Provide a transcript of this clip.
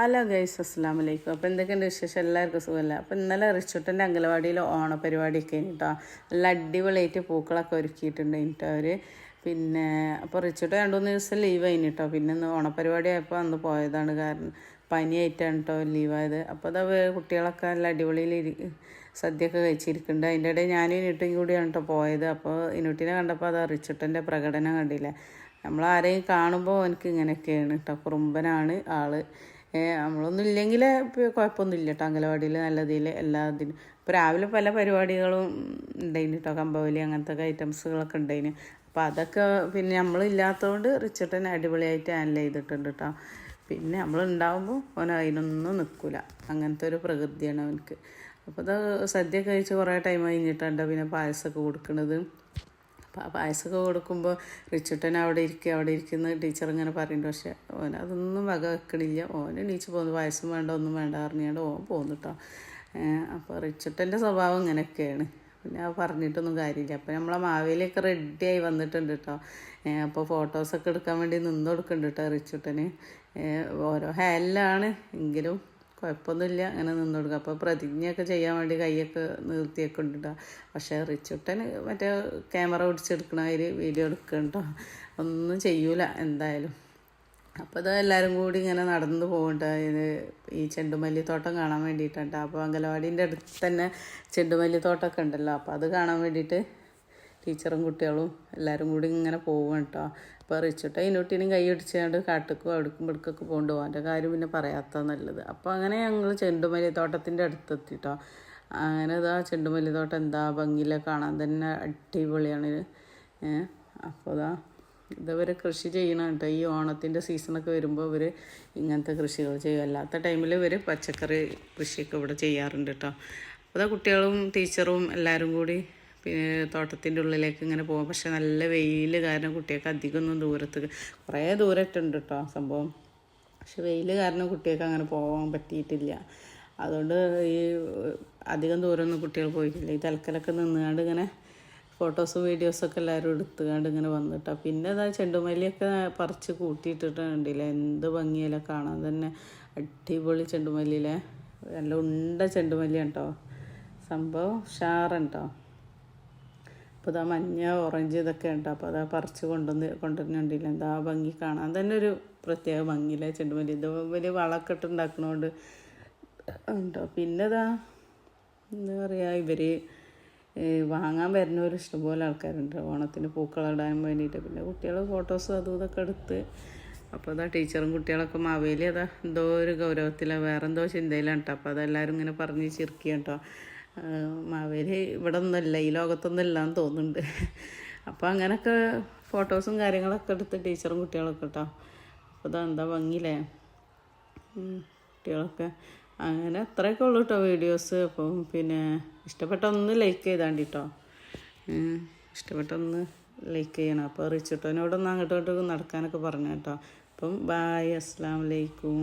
Hello guys അസ്സാം വലൈക്കും അപ്പോൾ എന്തൊക്കെയുണ്ട് വിശേഷം? എല്ലാവർക്കും സുഖമല്ല? അപ്പോൾ ഇന്നലെ റിച്ചുട്ടന്റെ അംഗനവാടിയിൽ ഓണപരിപാടിയൊക്കെ കേട്ടോ നല്ല അടിപൊളിയായിട്ട് പൂക്കളൊക്കെ ഒരുക്കിയിട്ടുണ്ട് കേട്ടോ അവർ പിന്നെ അപ്പോൾ റിച്ചുട്ട രണ്ട് മൂന്ന് ദിവസം ലീവ് ആയിന് കേട്ടോ പിന്നെ ഇന്ന് ഓണപരിപാടി ആയപ്പോൾ അന്ന് പോയതാണ് കാരണം പനിയായിട്ടാണ് കേട്ടോ ലീവായത് അപ്പോൾ അത് കുട്ടികളൊക്കെ നല്ല അടിപൊളിയിൽ ഇരി സദ്യയൊക്കെ കഴിച്ചിരിക്കുന്നുണ്ട്. അതിന്റെ ഇടയിൽ ഞാനും ഇനുട്ടിയും കൂടിയാണ് കേട്ടോ പോയത്. അപ്പോൾ ഇനുട്ടിനെ കണ്ടപ്പോൾ അത് റിച്ചുട്ടന്റെ പ്രകടനം കണ്ടില്ല? നമ്മളാരെയും കാണുമ്പോൾ എനിക്ക് ഇങ്ങനെയൊക്കെയാണ് കേട്ടോ കുറുമ്പനാണ് ആൾ. നമ്മളൊന്നും ഇല്ലെങ്കിൽ കുഴപ്പമൊന്നുമില്ല കേട്ടോ അംഗനവാടിയിൽ നല്ലതിൽ എല്ലാത്തിനും. ഇപ്പോൾ രാവിലെ പല പരിപാടികളും ഉണ്ടായിന് കേട്ടോ കമ്പവലി അങ്ങനത്തെ ഐറ്റംസുകളൊക്കെ ഉണ്ടായിന്. അപ്പോൾ അതൊക്കെ പിന്നെ നമ്മൾ ഇല്ലാത്തതുകൊണ്ട് റിച്ചട്ടൻ അടിപൊളിയായിട്ട് ഹാൻഡിൽ ചെയ്തിട്ടുണ്ട് കേട്ടോ പിന്നെ നമ്മൾ ഉണ്ടാവുമ്പോൾ അവൻ അതിനൊന്നും നിൽക്കില്ല അങ്ങനത്തെ ഒരു പ്രകൃതിയാണ് അവനക്ക് അപ്പോൾ അത് സദ്യ കഴിച്ച് കുറേ ടൈം കഴിഞ്ഞിട്ടുണ്ട് പിന്നെ പായസമൊക്കെ കൊടുക്കുന്നത് പായസമൊക്കെ കൊടുക്കുമ്പോൾ റിച്ചുട്ടൻ അവിടെ ഇരിക്കുക അവിടെ ഇരിക്കുന്ന ടീച്ചർ ഇങ്ങനെ പറയുന്നുണ്ട് പക്ഷേ ഓൻ അതൊന്നും വക വെക്കണില്ല. ഓൻ എണീച്ച് പോകുന്നു. പായസം വേണ്ട ഒന്നും വേണ്ട അറിഞ്ഞാണ്ട് ഓൻ പോകുന്നു കേട്ടോ അപ്പോൾ റിച്ചുട്ടന്റെ സ്വഭാവം ഇങ്ങനെയൊക്കെയാണ്. പിന്നെ പറഞ്ഞിട്ടൊന്നും കാര്യമില്ല. അപ്പോൾ നമ്മളെ മാവേലിയൊക്കെ റെഡിയായി വന്നിട്ടുണ്ട് കേട്ടോ അപ്പോൾ ഫോട്ടോസൊക്കെ എടുക്കാൻ വേണ്ടി നിന്ന് കൊടുക്കുന്നുണ്ട് കേട്ടോ റിച്ചുട്ടന്. ഓരോ ഹാലിലാണ് എങ്കിലും കുഴപ്പമൊന്നുമില്ല അങ്ങനെ നിന്ന് കൊടുക്കുക അപ്പോൾ പ്രതിജ്ഞയൊക്കെ ചെയ്യാൻ വേണ്ടി കൈയൊക്കെ നിർത്തിയൊക്കെ ഉണ്ടാ പക്ഷേ റിച്ചുട്ടൻ മറ്റേ ക്യാമറ പിടിച്ചെടുക്കണ അതിൽ വീഡിയോ എടുക്കണ്ടോ ഒന്നും ചെയ്യൂല എന്തായാലും. അപ്പോൾ ഇത് എല്ലാവരും കൂടി ഇങ്ങനെ നടന്നു പോകുന്നുണ്ട് ഇത് ഈ ചെണ്ടുമല്ലിത്തോട്ടം കാണാൻ വേണ്ടിയിട്ടുണ്ട് അപ്പോൾ അങ്കലവാടീന്റെ അടുത്ത് തന്നെ ചെണ്ടുമല്ലിത്തോട്ടമൊക്കെ ഉണ്ടല്ലോ. അപ്പോൾ അത് കാണാൻ വേണ്ടിയിട്ട് ടീച്ചറും കുട്ടികളും എല്ലാവരും കൂടി ഇങ്ങനെ പോകും കേട്ടോ അപ്പോൾ റിച്ചിട്ട് അതിനൊട്ടിനും കൈ അടിച്ചുകൊണ്ട് കാട്ടിക്കും അവിടേക്കും ഇവിടേക്കൊക്കെ പോകണ്ട് പോകാന്റെ കാര്യം പിന്നെ പറയാത്ത നല്ലത്. അപ്പോൾ അങ്ങനെ ഞങ്ങൾ ചെണ്ടുമല്ലി തോട്ടത്തിന്റെ അടുത്തെത്തി കേട്ടോ അങ്ങനെ ഇതാ ചെണ്ടുമല്ലി തോട്ടം എന്താ ഭംഗിയിലെ കാണാൻ തന്നെ അടിപൊളിയാണ്. അപ്പോൾ ഇതാ ഇതവർ കൃഷി ചെയ്യണം കേട്ടോ ഈ ഓണത്തിന്റെ സീസണൊക്കെ വരുമ്പോൾ ഇവർ ഇങ്ങനത്തെ കൃഷികൾ ചെയ്യും. അല്ലാത്ത ടൈമിൽ ഇവർ പച്ചക്കറി കൃഷിയൊക്കെ ഇവിടെ ചെയ്യാറുണ്ട് കേട്ടോ അപ്പോൾ കുട്ടികളും ടീച്ചറും എല്ലാവരും കൂടി പിന്നെ തോട്ടത്തിന്റെ ഉള്ളിലേക്ക് ഇങ്ങനെ പോകും. പക്ഷെ നല്ല വെയിൽ കാരണം കുട്ടികൾക്ക് അധികമൊന്നും ദൂരത്ത് കുറേ ദൂരത്തുണ്ട് കേട്ടോ സംഭവം. പക്ഷെ വെയിൽ കാരണം കുട്ടികൾക്ക് അങ്ങനെ പോകാൻ പറ്റിയിട്ടില്ല. അതുകൊണ്ട് ഈ അധികം ദൂരമൊന്നും കുട്ടികൾ പോയിട്ടില്ല. ഈ തലക്കലൊക്കെ നിന്നുകൊണ്ട് ഇങ്ങനെ ഫോട്ടോസും വീഡിയോസൊക്കെ എല്ലാവരും എടുത്തുകൊണ്ട് ഇങ്ങനെ വന്നിട്ടോ പിന്നെ അതാ ചെണ്ടുമല്ലിയൊക്കെ പറിച്ച് കൂട്ടിയിട്ടിട്ടുണ്ടില്ലേ എന്ത് ഭംഗിയല്ല കാണാൻ തന്നെ. അടിപൊളി ചെണ്ടുമല്ലിയിലെ നല്ല ഉണ്ട ചെണ്ടുമല്ലിയാണ് കേട്ടോ സംഭവം ഉഷാറുണ്ടോ അപ്പോൾ ഇതാ മഞ്ഞ ഓറഞ്ച് ഇതൊക്കെ ഉണ്ട്. അപ്പോൾ അതാ പറിച്ച് കൊണ്ടുവന്ന് കൊണ്ടുവരുന്നുണ്ടില്ല എന്താ ഭംഗി കാണാൻ. തന്നെ ഒരു പ്രത്യേക ഭംഗിയിലെ ചെണ്ടുമല്ലി ഇത് വലിയ വളമൊക്കെ ഇട്ട് ഉണ്ടാക്കണോണ്ട്. ഉണ്ടോ? പിന്നെ ഇതാ എന്താ പറയുക ഇവർ വാങ്ങാൻ വരുന്നവർ ഇഷ്ടംപോലെ ആൾക്കാരുണ്ട്. ഓണത്തിന് പൂക്കളിടാൻ വേണ്ടിയിട്ട്. പിന്നെ കുട്ടികൾ ഫോട്ടോസ് അതും ഇതൊക്കെ എടുത്ത്. അപ്പോൾ അതാ ടീച്ചറും കുട്ടികളൊക്കെ മാവേലി അതാ എന്തോ ഒരു ഗൗരവത്തിലാണ് വേറെന്തോ ചിന്തയിലാണ് കേട്ടോ അപ്പോൾ അതെല്ലാവരും ഇങ്ങനെ പറഞ്ഞ് ചിരിക്കുക കേട്ടോ മാവേലി ഇവിടെ ഒന്നുമല്ല ഈ ലോകത്തൊന്നുമില്ല എന്ന് തോന്നുന്നുണ്ട്. അപ്പോൾ അങ്ങനെയൊക്കെ ഫോട്ടോസും കാര്യങ്ങളൊക്കെ എടുത്ത് ടീച്ചറും കുട്ടികളൊക്കെ കേട്ടോ അപ്പോൾ ഇതെന്താ ഭംഗിയില്ലേ? കുട്ടികളൊക്കെ. അങ്ങനെ അത്രയൊക്കെ ഉള്ളൂ കേട്ടോ വീഡിയോസ്. അപ്പം പിന്നെ ഇഷ്ടപ്പെട്ട ഒന്ന് ലൈക്ക് ചെയ്താണ്ടി കേട്ടോ ഉം, ഇഷ്ടപ്പെട്ട ഒന്ന് ലൈക്ക് ചെയ്യണം അപ്പോൾ റിച്ചിട്ടോനോടൊന്ന് അങ്ങോട്ടും ഇങ്ങോട്ടും നടക്കാനൊക്കെ പറഞ്ഞു കേട്ടോ. അപ്പം ബായ് അസ്സാം വലൈക്കും